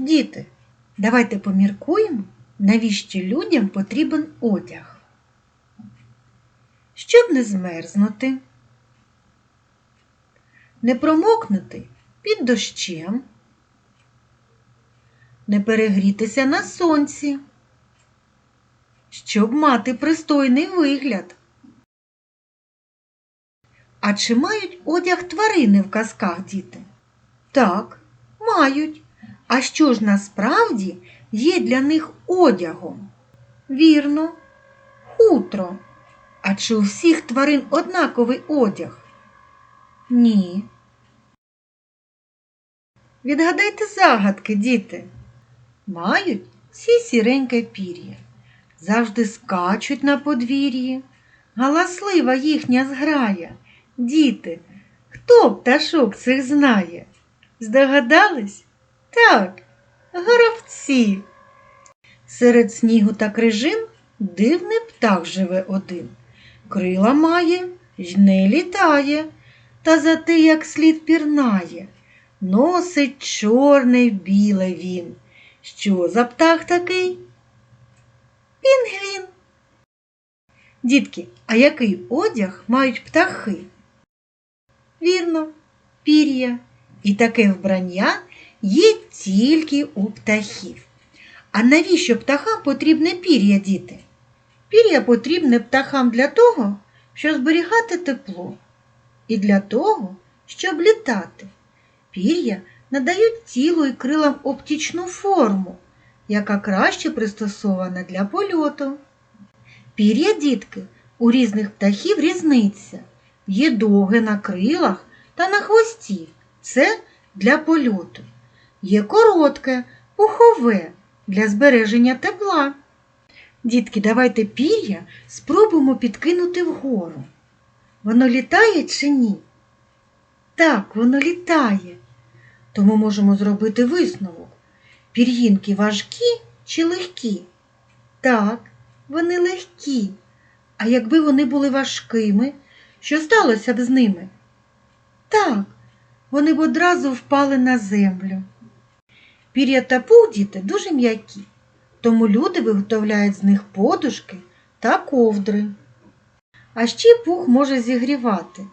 Діти, давайте поміркуємо, навіщо людям потрібен одяг. Щоб не змерзнути, не промокнути під дощем, не перегрітися на сонці, щоб мати пристойний вигляд. А чи мають одяг тварини в казках діти? Так, мають. А що ж насправді є для них одягом? Вірно, хутро. А чи у всіх тварин однаковий одяг? Ні. Відгадайте загадки, діти. Мають всі сіреньке пір'я, завжди скачуть на подвір'ї. Галаслива їхня зграя. Діти, хто пташок цих знає? Здогадались? Так, горобці. Серед снігу та крижин дивний птах живе один. Крила має, й не літає, та за те, як слід пірнає. Носить чорне біле він. Що за птах такий? Пінгвін. Дітки, а який одяг мають птахи? Вірно, пір'я. І таке вбрання є тільки у птахів. А навіщо птахам потрібне пір'я, діти? Пір'я потрібне птахам для того, щоб зберігати тепло, і для того, щоб літати. Пір'я надають тілу і крилам оптичну форму, яка краще пристосована для польоту. Пір'я, дітки, у різних птахів різниця. Є довге на крилах та на хвості. Це для польоту. Є коротке, пухове для збереження тепла. Дітки, давайте пір'я спробуємо підкинути вгору. Воно літає чи ні? Так, воно літає. Тому можемо зробити висновок. Пір'їнки важкі чи легкі? Так, вони легкі. А якби вони були важкими, що сталося б з ними? Так, вони б одразу впали на землю. Пір'я та пух, діти, дуже м'які, тому люди виготовляють з них подушки та ковдри. А ще пух може зігрівати.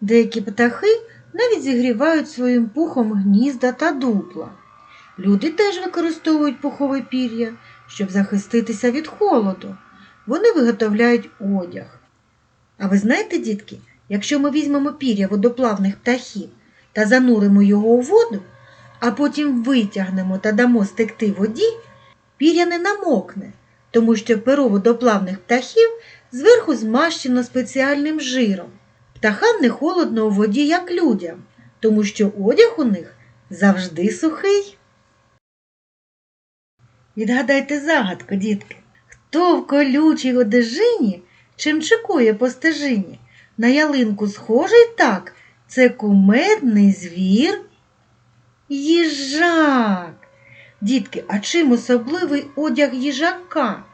Деякі птахи навіть зігрівають своїм пухом гнізда та дупла. Люди теж використовують пухове пір'я, щоб захиститися від холоду. Вони виготовляють одяг. А ви знаєте, дітки, якщо ми візьмемо пір'я водоплавних птахів та зануримо його у воду, а потім витягнемо та дамо стекти воді, пір'я не намокне, тому що перо водоплавних птахів зверху змащено спеціальним жиром. Птахам не холодно у воді, як людям, тому що одяг у них завжди сухий. Відгадайте загадку, дітки. Хто в колючій одежині чимчикує по стежині? На ялинку схожий так, це кумедний звір. Їжак. Дітки, а чим особливий одяг їжака?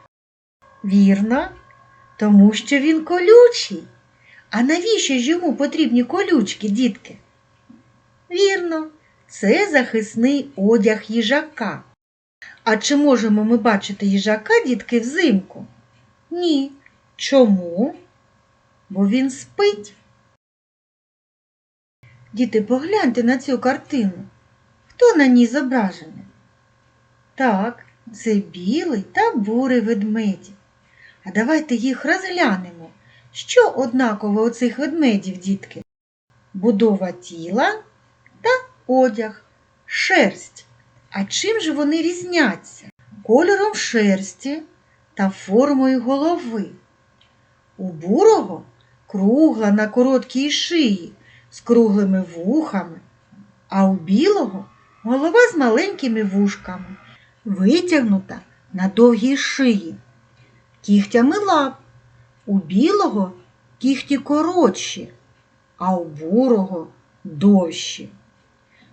Вірно, тому що він колючий. А навіщо ж йому потрібні колючки, дітки? Вірно, це захисний одяг їжака. А чи можемо ми бачити їжака, дітки, взимку? Ні. Чому? Бо він спить. Діти, погляньте на цю картину. Хто на ній зображений? Так, це білий та бурий ведмеді. А давайте їх розглянемо. Що однаково у цих ведмедів, дітки? Будова тіла та одяг, шерсть. А чим же вони різняться? Кольором шерсті та формою голови. У бурого кругла на короткій шиї з круглими вухами, а у білого голова з маленькими вушками, витягнута на довгій шиї, кігтями лап. У білого кігті коротші, а у бурого довші.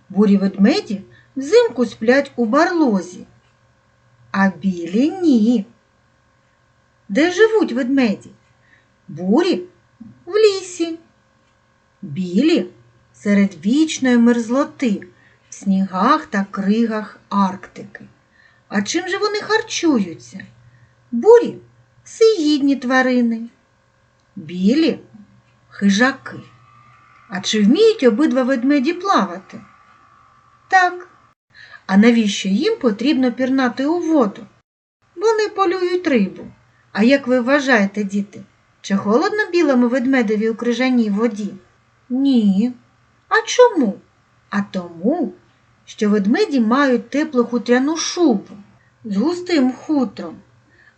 Бурі ведмеді взимку сплять у барлозі, а білі ні. Де живуть ведмеді? Бурі в лісі, білі серед вічної мерзлоти снігах та кригах Арктики. А чим же вони харчуються? Бурі всеїдні тварини, білі хижаки. А чи вміють обидва ведмеді плавати? Так. А навіщо їм потрібно пірнати у воду? Вони полюють рибу. А як ви вважаєте, діти, чи холодно білому ведмедеві у крижаній воді? Ні. А чому? А тому, що ведмеді мають теплу хутряну шубу з густим хутром,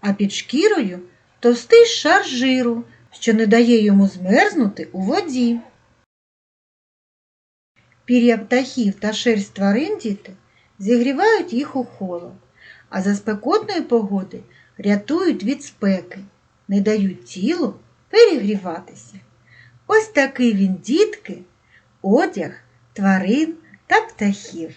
а під шкірою товстий шар жиру, що не дає йому змерзнути у воді. Пір'я птахів та шерсть тварин діти зігрівають їх у холод, а за спекотної погоди рятують від спеки, не дають тілу перегріватися. Ось такий він, дітки, одяг тварин та птахів.